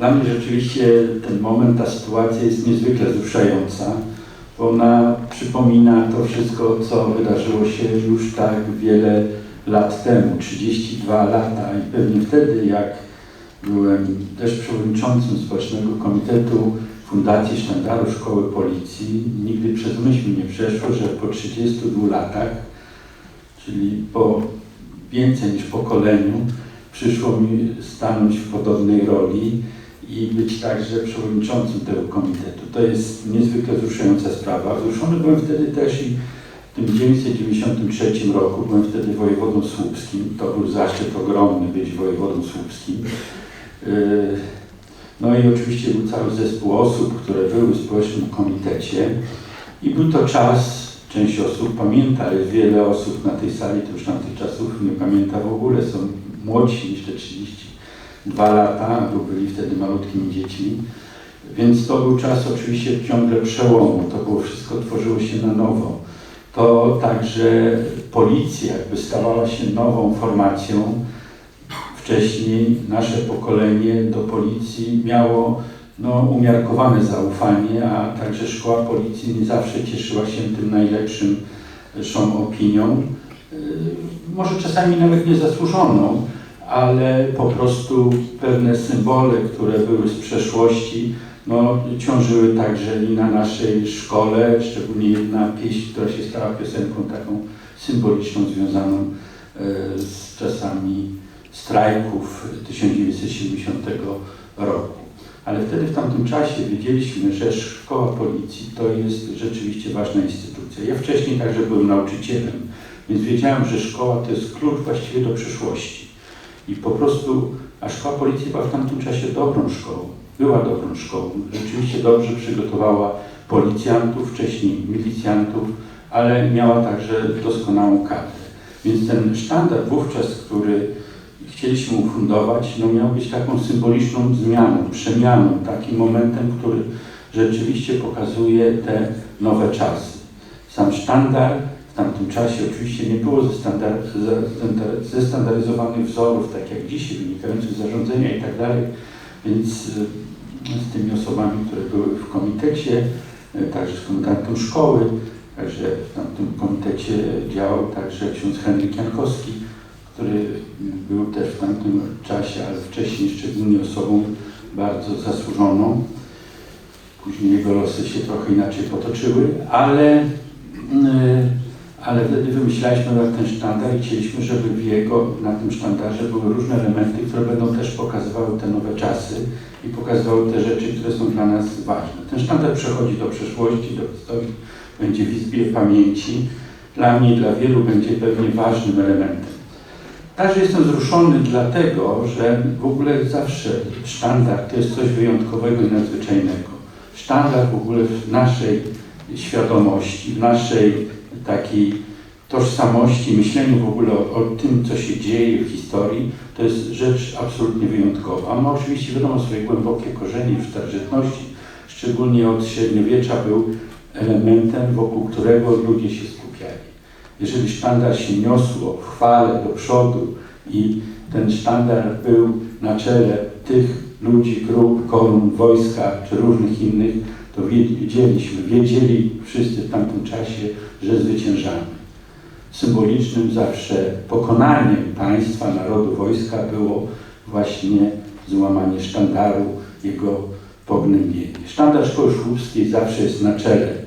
Dla mnie rzeczywiście ten moment, ta sytuacja jest niezwykle wzruszająca, bo ona przypomina to wszystko, co wydarzyło się już tak wiele lat temu, 32 lata. I pewnie wtedy, jak byłem też przewodniczącym Społecznego Komitetu Fundacji Sztandaru Szkoły Policji, nigdy przez myśl mi nie przeszło, że po 32 latach, czyli po więcej niż pokoleniu, przyszło mi stanąć w podobnej roli i być także przewodniczącym tego komitetu. To jest niezwykle wzruszająca sprawa. Wzruszony byłem wtedy też i w 1993 roku, byłem wtedy wojewodą słupskim. To był zaszczyt ogromny być wojewodą słupskim. Yy, No i oczywiście był cały zespół osób, które były w społecznym komitecie i był to czas, część osób pamięta, ale wiele osób na tej sali to już tamtych czasów nie pamięta w ogóle, są młodsi niż te 32 lata, bo byli wtedy malutkimi dziećmi. Więc to był czas oczywiście ciągle przełomu, to było wszystko tworzyło się na nowo. To także policja jakby stawała się nową formacją. Wcześniej nasze pokolenie do policji miało no, umiarkowane zaufanie, a także szkoła policji nie zawsze cieszyła się tym najlepszą opinią. Yy, Może czasami nawet niezasłużoną, ale po prostu pewne symbole, które były z przeszłości, no, ciążyły także i na naszej szkole, szczególnie jedna pieśń, która się stała piosenką taką symboliczną, związaną e, z czasami strajków 1970 roku. Ale wtedy w tamtym czasie wiedzieliśmy, że szkoła policji to jest rzeczywiście ważna instytucja. Ja wcześniej także byłem nauczycielem, więc wiedziałem, że szkoła to jest klucz właściwie do przyszłości. I po prostu, a szkoła policji była w tamtym czasie dobrą szkołą, była dobrą szkołą. Rzeczywiście dobrze przygotowała policjantów, wcześniej milicjantów, ale miała także doskonałą kadrę. Więc ten sztandar wówczas, który chcieliśmy ufundować, no miał być taką symboliczną zmianą, przemianą, takim momentem, który rzeczywiście pokazuje te nowe czasy. Sam sztandar tamtym czasie oczywiście nie było zestandar- ze- zestandaryzowanych wzorów, tak jak dzisiaj, wynikających z zarządzenia i tak dalej, więc y, z tymi osobami, które były w komitecie, y, także z komendantem szkoły, także w tamtym komitecie działał także ksiądz Henryk Jankowski, który był też w tamtym czasie, ale wcześniej szczególnie osobą bardzo zasłużoną. Później jego losy się trochę inaczej potoczyły, ale, yy, ale wtedy wymyślaliśmy ten sztandar i chcieliśmy, żeby w jego, na tym sztandarze były różne elementy, które będą też pokazywały te nowe czasy i pokazywały te rzeczy, które są dla nas ważne. Ten sztandar przechodzi do przeszłości, do historii, będzie w Izbie Pamięci. Dla mnie i dla wielu będzie pewnie ważnym elementem. Także jestem wzruszony dlatego, że w ogóle zawsze sztandar to jest coś wyjątkowego i nadzwyczajnego. Sztandar w ogóle w naszej świadomości, w naszej takiej tożsamości, myśleniu w ogóle o, o tym, co się dzieje w historii, to jest rzecz absolutnie wyjątkowa. Ma oczywiście wiadomo swoje głębokie korzenie w starożytności, szczególnie od średniowiecza był elementem, wokół którego ludzie się skupiali jeżeli sztandar się niosło w chwale do przodu i ten sztandar był na czele tych ludzi, grup, kolumn, wojska czy różnych innych, to wiedzieliśmy, wiedzieli wszyscy w tamtym czasie, że zwyciężamy. Symbolicznym zawsze pokonaniem państwa, narodu, wojska było właśnie złamanie sztandaru, jego pognębienie. Sztandar Szkoły Szłupskiej zawsze jest na czele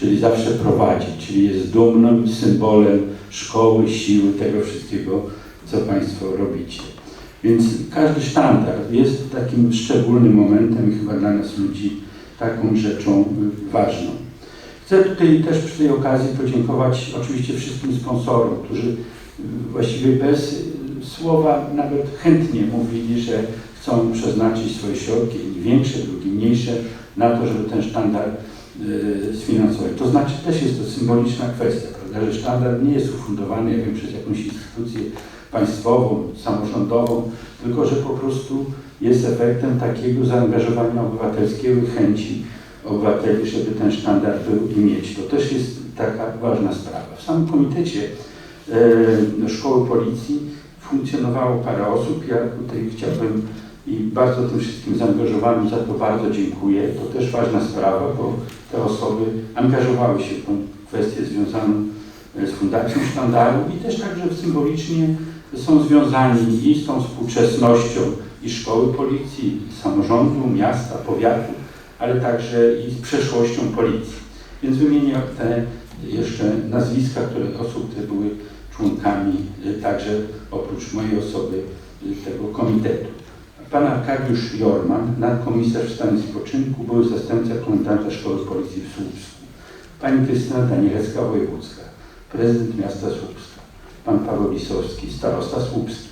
czyli zawsze prowadzi, czyli jest dumnym symbolem szkoły, siły, tego wszystkiego, co Państwo robicie. Więc każdy sztandar jest takim szczególnym momentem i chyba dla nas ludzi taką rzeczą ważną. Chcę tutaj też przy tej okazji podziękować oczywiście wszystkim sponsorom, którzy właściwie bez słowa nawet chętnie mówili, że chcą przeznaczyć swoje środki, większe, drugie mniejsze, na to, żeby ten sztandar y, sfinansować. To znaczy też jest to symboliczna kwestia, prawda, że sztandar nie jest ufundowany ja wiem, przez jakąś instytucję państwową, samorządową, tylko że po prostu jest efektem takiego zaangażowania obywatelskiego i chęci obywateli, żeby ten sztandar był i mieć. To też jest taka ważna sprawa. W samym komitecie e, Szkoły Policji funkcjonowało parę osób. Ja tutaj chciałbym i bardzo tym wszystkim zaangażowanym za to bardzo dziękuję. To też ważna sprawa, bo te osoby angażowały się w tą kwestię związaną e, z Fundacją Sztandaru i też także symbolicznie są związani i z tą współczesnością i szkoły policji, samorządu, miasta, powiatu, ale także i z przeszłością policji. Więc wymienię te jeszcze nazwiska które, osób, które były członkami e, także oprócz mojej osoby e, tego komitetu. Pan Arkadiusz Jorman, nadkomisarz w stanie spoczynku, był zastępca komendanta Szkoły Policji w Słupsku. Pani Krystyna Danielewska-Wojewódzka, prezydent miasta Słupska. Pan Paweł Lisowski, starosta Słupski.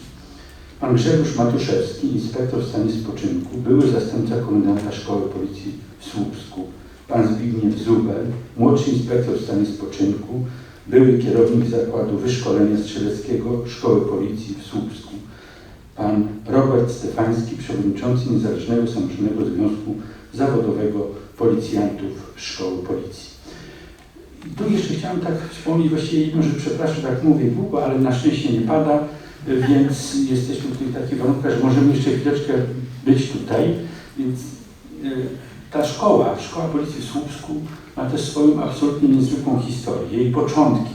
Pan Grzegorz Matuszewski, inspektor stanie spoczynku, były zastępca komendanta Szkoły Policji w Słupsku. Pan Zbigniew Zubel, młodszy inspektor stanie spoczynku, były kierownik Zakładu Wyszkolenia Strzeleckiego Szkoły Policji w Słupsku. Pan Robert Stefański, przewodniczący Niezależnego Samorządnego Związku Zawodowego Policjantów Szkoły Policji. I tu jeszcze chciałem tak wspomnieć, właściwie jedno, że przepraszam, tak mówię długo, ale na szczęście nie pada, więc jesteśmy w takich warunkach, że możemy jeszcze chwileczkę być tutaj. Więc e, ta szkoła, Szkoła Policji w Słupsku ma też swoją absolutnie niezwykłą historię. Jej początki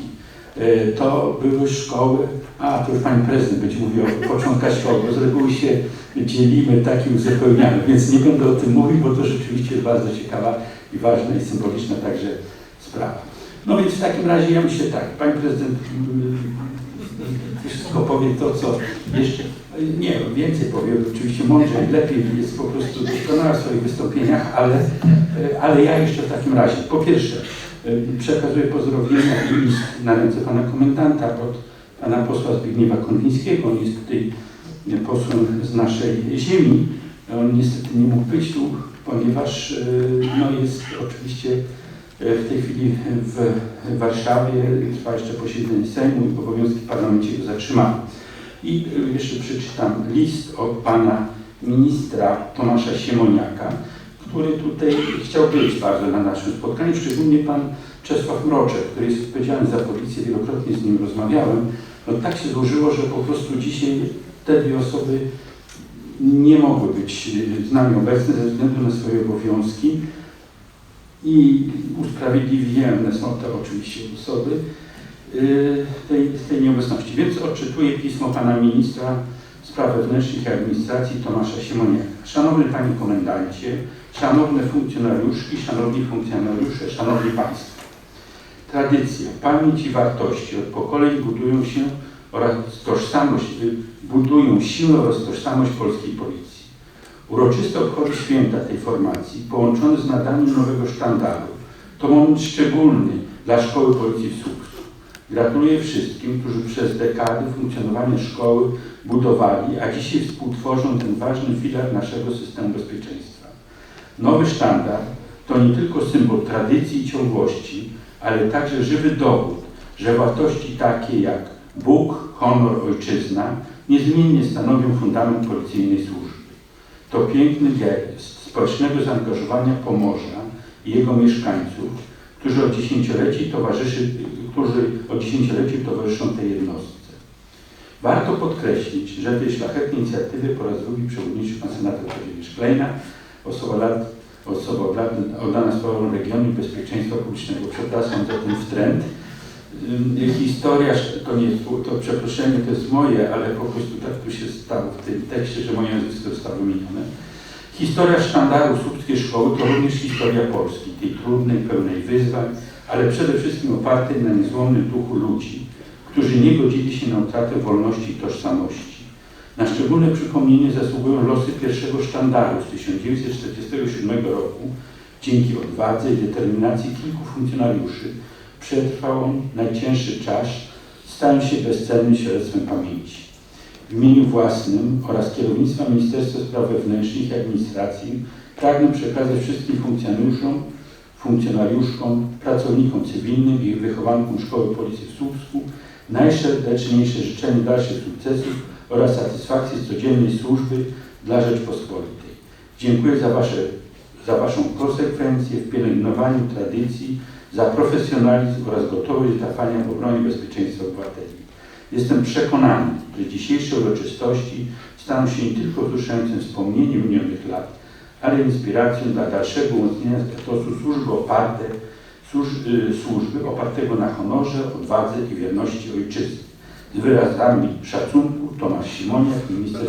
e, to były szkoły, a to już Pani Prezydent będzie mówił o początkach szkoły, bo z reguły się dzielimy, tak i uzupełniamy, więc nie będę o tym mówił, bo to rzeczywiście jest bardzo ciekawa i ważna i symboliczna także sprawa. No więc w takim razie ja myślę tak, Pani Prezydent wszystko powie to, co jeszcze, nie więcej powie, oczywiście mądrzej, lepiej, jest po prostu doskonała w swoich wystąpieniach, ale, ale ja jeszcze w takim razie, po pierwsze, przekazuję pozdrowienia i list na ręce Pana Komendanta od Pana posła Zbigniewa Konwińskiego, on jest tutaj posłem z naszej ziemi, on niestety nie mógł być tu, ponieważ no, jest oczywiście w tej chwili w Warszawie trwa jeszcze posiedzenie Sejmu i obowiązki w parlamencie go zatrzymały. I jeszcze przeczytam list od pana ministra Tomasza Siemoniaka, który tutaj chciał być bardzo na naszym spotkaniu, szczególnie pan Czesław Mroczek, który jest odpowiedzialny za policję, wielokrotnie z nim rozmawiałem. No tak się złożyło, że po prostu dzisiaj te dwie osoby nie mogły być z nami obecne ze względu na swoje obowiązki i usprawiedliwione są to oczywiście osoby y, tej, tej nieobecności. Więc odczytuję pismo pana ministra spraw wewnętrznych i administracji Tomasza Siemoniaka. Szanowny panie komendancie, szanowne funkcjonariuszki, szanowni funkcjonariusze, szanowni państwo. Tradycje, pamięć i wartości od pokoleń budują się oraz tożsamość, y, budują siłę oraz tożsamość polskiej policji. Uroczyste obchody święta tej formacji, połączone z nadaniem nowego sztandaru, to moment szczególny dla Szkoły Policji w Słupsku. Gratuluję wszystkim, którzy przez dekady funkcjonowania szkoły budowali, a dzisiaj współtworzą ten ważny filar naszego systemu bezpieczeństwa. Nowy sztandar to nie tylko symbol tradycji i ciągłości, ale także żywy dowód, że wartości takie jak Bóg, honor, ojczyzna niezmiennie stanowią fundament policyjnej służby. To piękny gest społecznego zaangażowania Pomorza i jego mieszkańców, którzy od dziesięcioleci towarzyszy, którzy od dziesięcioleci towarzyszą tej jednostce. Warto podkreślić, że tej szlachetnej inicjatywy po raz drugi przewodniczył pan senator Kazimierz Klejna, osoba lat, osoba oddana sprawom regionu i bezpieczeństwa publicznego. Przepraszam za ten wtręt. Historia, to nie to przeproszenie to jest moje, ale po prostu tak tu się stało w tym tekście, że moje nazwisko zostało wymienione. Historia sztandaru słupskiej szkoły to również historia Polski, tej trudnej, pełnej wyzwań, ale przede wszystkim opartej na niezłomnym duchu ludzi, którzy nie godzili się na utratę wolności i tożsamości. Na szczególne przypomnienie zasługują losy pierwszego sztandaru z 1947 roku, dzięki odwadze i determinacji kilku funkcjonariuszy, przetrwał najcięższy czas, stając się bezcennym świadectwem pamięci. W imieniu własnym oraz kierownictwa Ministerstwa Spraw Wewnętrznych i Administracji pragnę przekazać wszystkim funkcjonariuszom, funkcjonariuszkom, pracownikom cywilnym i wychowankom Szkoły Policji w Słupsku najserdeczniejsze życzenie dalszych sukcesów oraz satysfakcji z codziennej służby dla Rzeczpospolitej. Dziękuję za, wasze, za Waszą konsekwencję w pielęgnowaniu tradycji za profesjonalizm oraz gotowość zdawania w obronie bezpieczeństwa obywateli. Jestem przekonany, że dzisiejsze uroczystości staną się nie tylko wzruszającym wspomnieniem minionych lat, ale inspiracją dla dalszego umocnienia statusu służby oparte, służ, y, służby opartego na honorze, odwadze i wierności ojczyzny. Z wyrazami szacunku Tomasz Simoniak, minister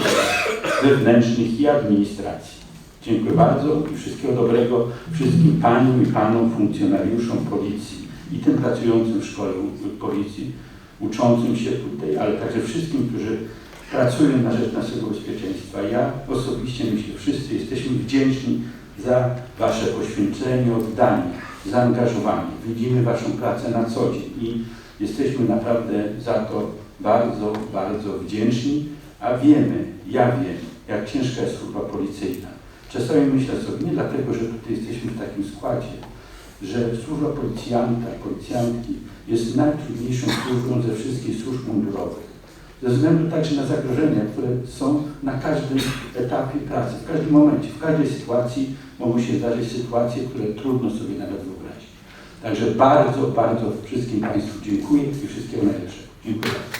wewnętrznych i administracji. Dziękuję bardzo i wszystkiego dobrego wszystkim paniom i panom funkcjonariuszom policji i tym pracującym w szkole policji, uczącym się tutaj, ale także wszystkim, którzy pracują na rzecz naszego bezpieczeństwa. Ja osobiście myślę, wszyscy jesteśmy wdzięczni za Wasze poświęcenie, oddanie, zaangażowanie. Widzimy Waszą pracę na co dzień i jesteśmy naprawdę za to bardzo, bardzo wdzięczni, a wiemy, ja wiem, jak ciężka jest służba policyjna. Czasami myślę sobie, nie dlatego, że tutaj jesteśmy w takim składzie, że służba policjanta, policjantki jest najtrudniejszą służbą ze wszystkich służb mundurowych. Ze względu także na zagrożenia, które są na każdym etapie pracy, w każdym momencie, w każdej sytuacji mogą się zdarzyć sytuacje, które trudno sobie nawet wyobrazić. Także bardzo, bardzo wszystkim Państwu dziękuję i wszystkiego najlepszego. Dziękuję.